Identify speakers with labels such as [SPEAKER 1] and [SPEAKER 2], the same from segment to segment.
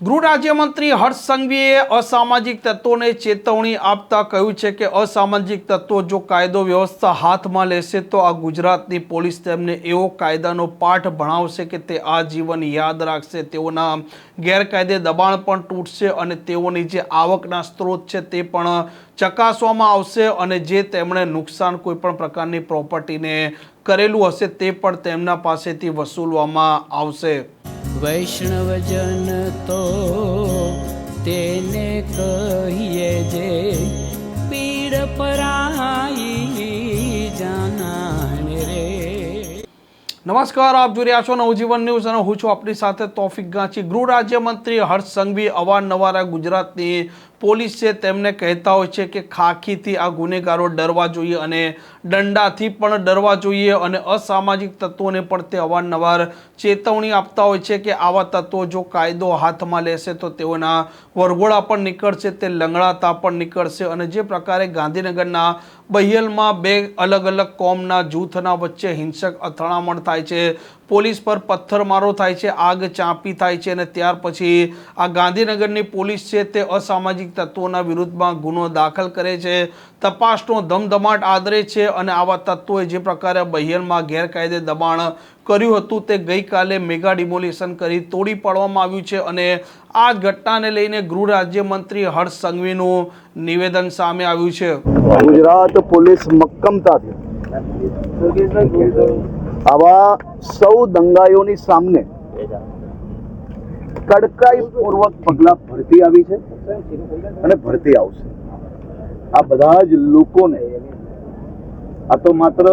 [SPEAKER 1] ગૃહ રાજ્યમંત્રી હર્ષ સંઘવીએ અસામાજિક તત્વોને ચેતવણી આપતા કહ્યું છે કે અસામાજિક તત્વો જો કાયદો વ્યવસ્થા હાથમાં લેશે તો આ ગુજરાતની પોલીસ તેમને એવો કાયદાનો પાઠ ભણાવશે કે તે આ જીવન યાદ રાખશે. તેઓના ગેરકાયદે દબાણ પણ તૂટશે અને તેઓની જે આવકના સ્ત્રોત છે તે પણ ચકાસવામાં આવશે અને જે તેમણે નુકસાન કોઈપણ પ્રકારની પ્રોપર્ટીને કરેલું હશે તે પણ તેમના પાસેથી વસૂલવામાં આવશે.
[SPEAKER 2] વૈષ્ણવજન તો તેને કહીએ જે પીડ પરાઈ જાનાને રે.
[SPEAKER 1] નમસ્કાર, આપ જોઈ રહ્યા છો નવજીવન ન્યૂઝ અને હું છું આપણી સાથે તોફિક ગાંચી. ગૃહ રાજ્યમંત્રી હર્ષ સંઘવી, અવારનવાર ગુજરાતની પોલીસ છે તેમને કહેતા હોય છે કે ખાખીથી આ ગુનેગારો ડરવા જોઈએ અને દંડાથી પણ ડરવા જોઈએ અને અસામાજિક તત્વોને પણ તે અવારનવાર ચેતવણી આપતા હોય છે કે આવા તત્વો જો કાયદો હાથમાં લેશે તો તેઓના વરઘોડા પણ નીકળશે, તે લંગડાતા પણ નીકળશે અને જે પ્રકારે ગાંધીનગરના બહિયલમાં બે અલગ અલગ કોમના જૂથના વચ્ચે હિંસક અથડામણ થાય છે પોલીસ પર પથ્થરમારો થાય છે, આગ ચાંપી થાય છે અને ત્યાર પછી આ ગાંધીનગરની પોલીસ છે તે અસામાજિક તત્વોના વિરુદ્ધમાં ગુનો દાખલ કરે છે. તપાસનો ધમધમાટ આદરે છે અને આવા તત્વોએ જે પ્રકારે બહિયલમાં ગેરકાયદે દબાણ કર્યું હતું તે ગઈકાલે મેગા ડિમોલિશન કરી તોડી પાડવામાં આવ્યું છે અને આ ઘટનાને લઈને ગૃહ રાજ્યમંત્રી હર્ષ સંઘવીનું નિવેદન સામે આવ્યું છે.
[SPEAKER 3] ગુજરાત પોલીસ મક્કમતાથી આવા સૌ દંગાઈઓની સામને કડકાઈપૂર્વક પગલાં ભરતી આવી છે અને ભરતી આવશે. આ બધા જ લોકોને આ તો માત્ર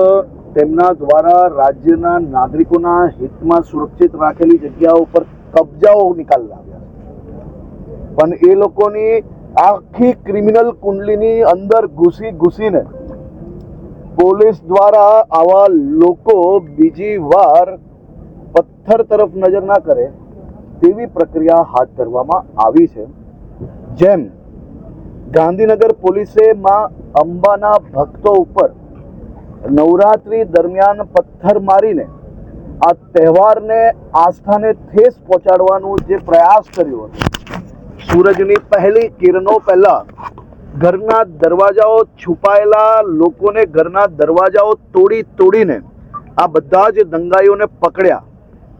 [SPEAKER 3] તેમના દ્વારા રાજ્યના નાગરિકોના હિતમાં સુરક્ષિત રાખેલી જગ્યાઓ પર કબજાઓ નિકાલ લાવ્યા પણ એ લોકોની આખી ક્રિમિનલ કુંડલીની અંદર ઘૂસી ઘૂસીને પોલીસ દ્વારા આવા લોકો બીજી વાર પથ્થર તરફ નજર ના કરે તેવી પ્રક્રિયા હાથ ધરવામાં આવી છે. જેમ ગાંધીનગર પોલીસે માં અંબાના ભક્તો ઉપર નવરાત્રી દરમિયાન પથ્થર મારીને આ તહેવારને આસ્થાને ઠેસ પહોંચાડવાનું જે પ્રયાસ કર્યો હતો, સૂરજની પહેલી કિરણો પહેલા ઘરના દરવાજાઓ છુપાયેલા લોકોને ઘરના દરવાજાઓ તોડી તોડીને આ બધા જ દંગાઈઓને પકડ્યા.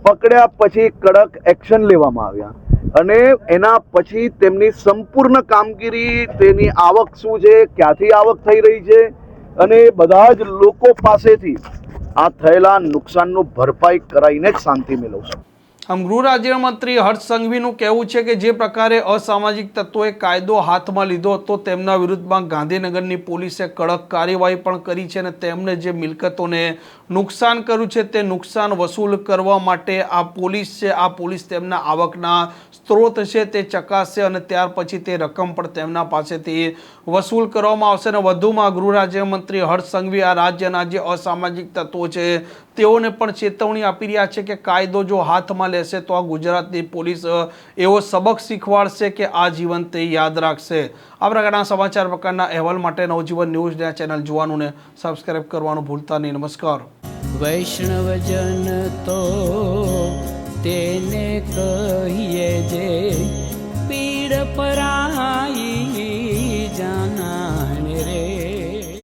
[SPEAKER 3] પકડ્યા પછી કડક એક્શન લેવામાં આવ્યા અને એના પછી તેમની સંપૂર્ણ કામગીરી, તેની આવક શું છે, ક્યાંથી આવક થઈ રહી છે અને બધા જ લોકો પાસેથી આ થયેલા નુકસાનનું ભરપાઈ કરાઈને જ શાંતિ મેળવશે.
[SPEAKER 1] આમ ગૃહ રાજ્યમંત્રી હર્ષ સંઘવીનું કહેવું છે કે જે પ્રકારે અસામાજિક તત્વોએ કાયદો હાથમાં લીધો હતો તેમના વિરુદ્ધમાં ગાંધીનગરની પોલીસે કડક કાર્યવાહી પણ કરી છે અને તેમને જે મિલકતોને નુકસાન કર્યું છે તે નુકસાન વસૂલ કરવા માટે આ પોલીસ છે, આ પોલીસ તેમના આવકના સ્ત્રોત છે, તે ચકાસશે અને ત્યાર પછી તે રકમ પણ તેમના પાસેથી વસૂલ કરવામાં આવશે અને વધુમાં ગૃહ રાજ્યમંત્રી હર્ષ સંઘવી આ રાજ્યના જે અસામાજિક તત્વો છે તેઓને પણ ચેતવણી આપી રહ્યા છે કે કાયદો જો હાથમાં લેશે તો આ ગુજરાતની પોલીસ એવો સબક શીખવાડશે કે આ જીવન તે યાદ રાખશે. આ પ્રકારના સમાચાર પ્રકારના અહેવાલ માટે નવજીવન ન્યૂઝ આ ચેનલ જોવાનું ને સબસ્ક્રાઇબ કરવાનું ભૂલતા નહીં. નમસ્કાર.
[SPEAKER 2] વૈષ્ણવજન તો તેને કહીએ જે પીડ પરાઈ